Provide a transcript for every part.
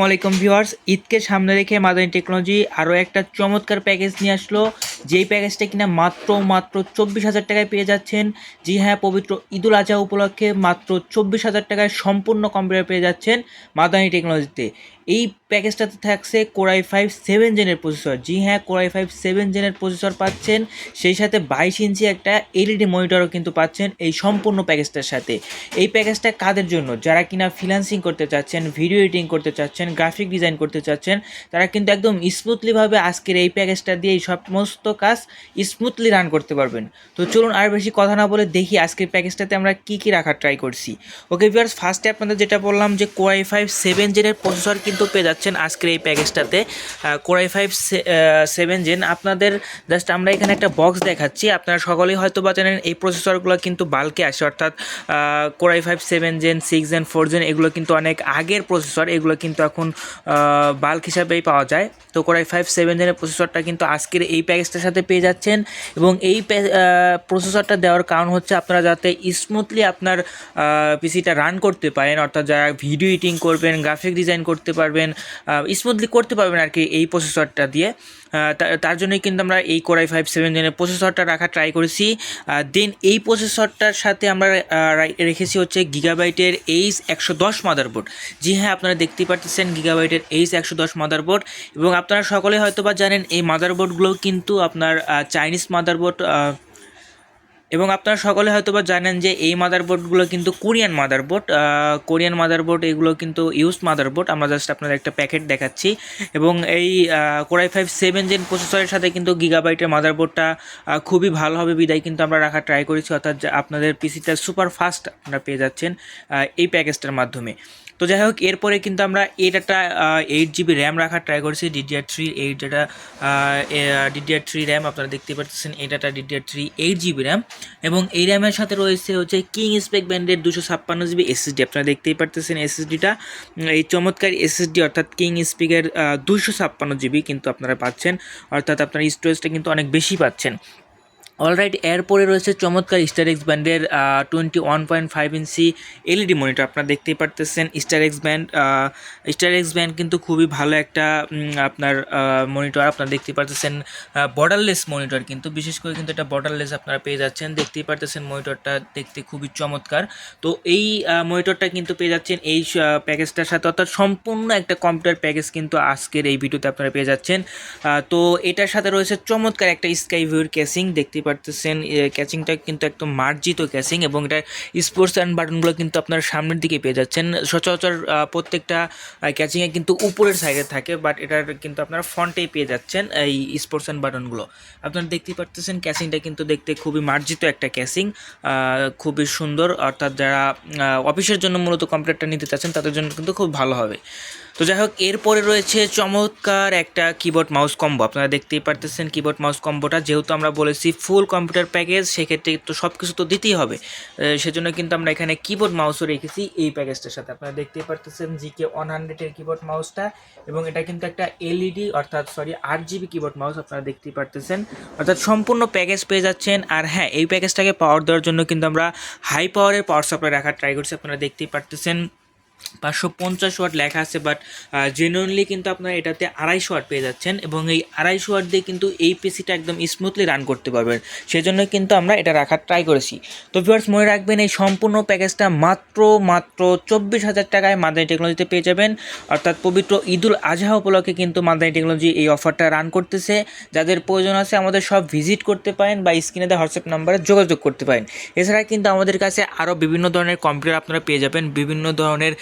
আসসালামু আলাইকুম ভিউয়ার্স। ঈদকে সামনে রেখে মাদানী টেকনোলজি আরও একটা চমৎকার প্যাকেজ নিয়ে আসলো। যেই প্যাকেজটা কিনা মাত্র মাত্র চব্বিশ হাজার টাকায় পেয়ে যাচ্ছেন। জি হ্যাঁ পবিত্র ঈদুল আজহা উপলক্ষে মাত্র চব্বিশ হাজার টাকায় সম্পূর্ণ কম্পিউটার পেয়ে যাচ্ছেন মাদানী টেকনোলজিতে। এই প্যাকেজটাতে থাকছে কোরাই ফাইভ সেভেন জেনের প্রসেসর জি হ্যাঁ কোরাই ফাইভ সেভেন জেনের প্রসেসর পাচ্ছেন। সেই সাথে বাইশ ইঞ্চি একটা এলইডি মনিটরও কিন্তু পাচ্ছেন এই সম্পূর্ণ প্যাকেজটার সাথে। এই প্যাকেজটা কাদের জন্য? যারা কিনা ফ্রিল্যান্সিং করতে চাচ্ছেন ভিডিও এডিটিং করতে চাচ্ছেন গ্রাফিক ডিজাইন করতে চাচ্ছেন, তারা কিন্তু একদম স্মুথলিভাবে আজকের এই প্যাকেজটা দিয়ে এই সমস্ত কাজ স্মুথলি রান করতে পারবেন। তো চলুন আর বেশি কথা না বলে দেখি আজকের প্যাকেজটাতে আমরা কী কী রাখার ট্রাই করছি। ওকে ভিউয়ার্স ফার্স্টে আপনাদের যেটা বললাম যে কোরাই ফাইভ সেভেন জেনের প্রসেসর কিন্তু পেয়ে যাচ্ছেন আজকের এই প্যাকেজটাতে। Core i five seven gen আপনাদের জাস্ট আমরা এখানে একটা বক্স দেখাচ্ছি। আপনারা সকলেই হয়তো বা জানেন এই প্রসেসরগুলো কিন্তু বাল্কে আসে। অর্থাৎ core i five seven gen six gen four gen এগুলো কিন্তু অনেক আগের প্রসেসর এগুলো কিন্তু এখন বাল্ক হিসাবেই পাওয়া যায়। তো কোরাই ফাইভ সেভেন জেনের প্রসেসরটা কিন্তু আজকের এই প্যাকেজটার সাথে পেয়ে যাচ্ছেন। এবং এই প্রসেসরটা দেওয়ার কারণ হচ্ছে আপনারা যাতে স্মুথলি আপনার পিসিটা রান করতে পারেন। অর্থাৎ যারা ভিডিও এডিটিং করবেন গ্রাফিক ডিজাইন করতে পারবেন স্মুথলি করতে পারবেন আর কি এই প্রসেসরটা দিয়ে। তার জন্যই কিন্তু আমরা এই কোরাই ফাইভ সেভেন জেনের প্রসেসরটা রাখা ট্রাই করেছি। দেন এই প্রসেসরটার সাথে আমরা রেখেছি হচ্ছে গিগাবাইটের এইচ একশো দশ মাদারবোর্ড জি হ্যাঁ আপনারা দেখতেই পাচ্ছেন গিগাবাইটের এইচ একশো দশ মাদারবোর্ড এবং আপনারা সকলে হয়তো বা জানেন, এই মাদারবোর্ডগুলো কিন্তু আপনার চাইনিজ মাদারবোর্ড এবং আপনারা সকলে হয়তো বা জানেন যে এই মাদারবোর্ডগুলো কিন্তু কোরিয়ান মাদারবোর্ড কোরিয়ান মাদারবোর্ড এগুলো কিন্তু ইউজ মাদারবোর্ড আমরা জাস্ট আপনাদের একটা প্যাকেট দেখাচ্ছি। এবং এই কোরাই ফাইভ সেভেন জেন প্রসেসরের সাথে কিন্তু গিগাবাইটের মাদারবোর্ডটা খুবই ভালো হবে, বিদায় কিন্তু আমরা রাখার ট্রাই করেছি। অর্থাৎ আপনাদের পিসিটা সুপার ফাস্ট আপনারা পেয়ে যাচ্ছেন এই প্যাকেজটার মাধ্যমে। তো যাই হোক, এরপরে কিন্তু আমরা এই ডাটা এইট জিবি র্যাম রাখার ট্রাই করেছি। DDR three eight data DDR three RAM আপনারা দেখতে পাচ্ছেন এই data DDR three eight GB RAM এবং এই র্যামের সাথে রয়েছে হচ্ছে কিং স্পেক ব্যান্ডের দুশো ছাপ্পান্ন জিবি এসএসডি আপনারা দেখতেই পারতেছেন এসএসডিটা এই চমৎকার এসএসডি অর্থাৎ কিং স্পিকের দুশো ছাপ্পান্ন জিবি কিন্তু আপনারা পাচ্ছেন। অর্থাৎ আপনার স্টোরেজটা কিন্তু অনেক বেশি পাচ্ছেন। অলরাইট এরপরে রয়েছে চমৎকার স্টার এক্স ব্যান্ডের twenty one point five inch LED monitor আপনারা দেখতেই পারতেছেন star X band star X band কিন্তু খুবই ভালো একটা আপনার মনিটর আপনারা দেখতেই পারতেছেন বর্ডারলেস মনিটর কিন্তু, বিশেষ করে কিন্তু এটা বর্ডারলেস আপনারা পেয়ে যাচ্ছেন। দেখতেই পারতেছেন মনিটরটা দেখতে খুবই চমৎকার। তো এই মনিটরটা কিন্তু পেয়ে যাচ্ছেন এই প্যাকেজটার সাথে। অর্থাৎ সম্পূর্ণ একটা কম্পিউটার প্যাকেজ কিন্তু আজকের এই ভিডিওতে আপনারা পেয়ে যাচ্ছেন। তো এটার সাথে রয়েছে চমৎকার একটা স্কাই ভিউর কেসিং দেখতেই পারতেছেন ক্যাচিংটা কিন্তু একদম মার্জিত ক্যাচিং এবং এটা স্পোর্টস অ্যান্ড বাটনগুলো কিন্তু আপনার সামনের দিকে পেয়ে যাচ্ছেন। সচরাচর প্রত্যেকটা ক্যাচিংয়ে কিন্তু উপরের সাইডে থাকে বাট এটার কিন্তু আপনারা ফ্রন্টেই পেয়ে যাচ্ছেন এই স্পোর্টস অ্যান্ড বাটনগুলো আপনারা দেখতেই পারতেছেন ক্যাচিংটা কিন্তু দেখতে খুবই মার্জিত একটা ক্যাচিং খুবই সুন্দর। অর্থাৎ যারা অফিসের জন্য মূলত কম্পিউটারটা নিতে চাচ্ছেন, তাদের জন্য কিন্তু খুব ভালো হবে। তো যাই হোক, এরপরে রয়েছে চমৎকার একটা কিবোর্ড মাউস কম্বো আপনারা দেখতেই পারতেছেন কিবোর্ড মাউস কম্বোটা যেহেতু আমরা বলেছি ফুল কম্পিউটার প্যাকেজ সেক্ষেত্রে তো সব কিছু তো দিতেই হবে। সেজন্য কিন্তু আমরা এখানে কিবোর্ড মাউসও রেখেছি এই প্যাকেজটার সাথে। আপনারা দেখতেই পারতেছেন জিকে ওয়ান হান্ড্রেডের কিবোর্ড মাউসটা এবং এটা কিন্তু একটা এলইডি অর্থাৎ সরি আট জিবি কিবোর্ড মাউস আপনারা দেখতেই পারতেছেন। অর্থাৎ সম্পূর্ণ প্যাকেজ পেয়ে যাচ্ছেন। আর হ্যাঁ এই প্যাকেজটাকে পাওয়ার দেওয়ার জন্য কিন্তু আমরা হাই পাওয়ারের পাওয়ার সাপ্লাই রাখার ট্রাই করছি। আপনারা দেখতেই পারতেছেন। পাঁচশো পঞ্চাশ ওয়াট লেখা আছে বাট জেনুইনলি কিন্তু আপনারা এটাতে আড়াইশো ওয়াট পেয়ে যাচ্ছেন এবং এই আড়াইশো ওয়াট দিয়ে কিন্তু এই পিসিটা একদম স্মুথলি রান করতে পারবেন। সেজন্য কিন্তু আমরা এটা রাখার ট্রাই করেছি। তো ভিউয়ার্স মনে রাখবেন এই সম্পূর্ণ প্যাকেজটা মাত্র মাত্র চব্বিশ হাজার টাকায় মাদানি টেকনোলজিতে পেয়ে যাবেন। অর্থাৎ পবিত্র ঈদুল আজহা উপলক্ষে কিন্তু মাদানি টেকনোলজি এই অফারটা রান করতেছে। যাদের প্রয়োজন আছে আমাদের সব ভিজিট করতে পারেন বা স্ক্রিনে দেওয়া হোয়াটসঅ্যাপ নাম্বারে যোগাযোগ করতে পারেন। এছাড়া কিন্তু আমাদের কাছে আরও বিভিন্ন ধরনের কম্পিউটার আপনারা পেয়ে যাবেন। বিভিন্ন ধরনের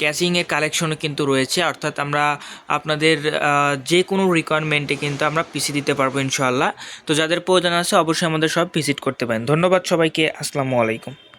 ক্যাচিংয়ের কালেকশনও কিন্তু রয়েছে। অর্থাৎ আমরা আপনাদের যে কোনো রিকোয়ারমেন্টে কিন্তু আমরা পিসি দিতে পারব ইনশাল্লাহ তো যাদের প্রয়োজন আছে অবশ্যই আমাদের সব ভিজিট করতে পারেন। ধন্যবাদ সবাইকে। আসসালামু আলাইকুম।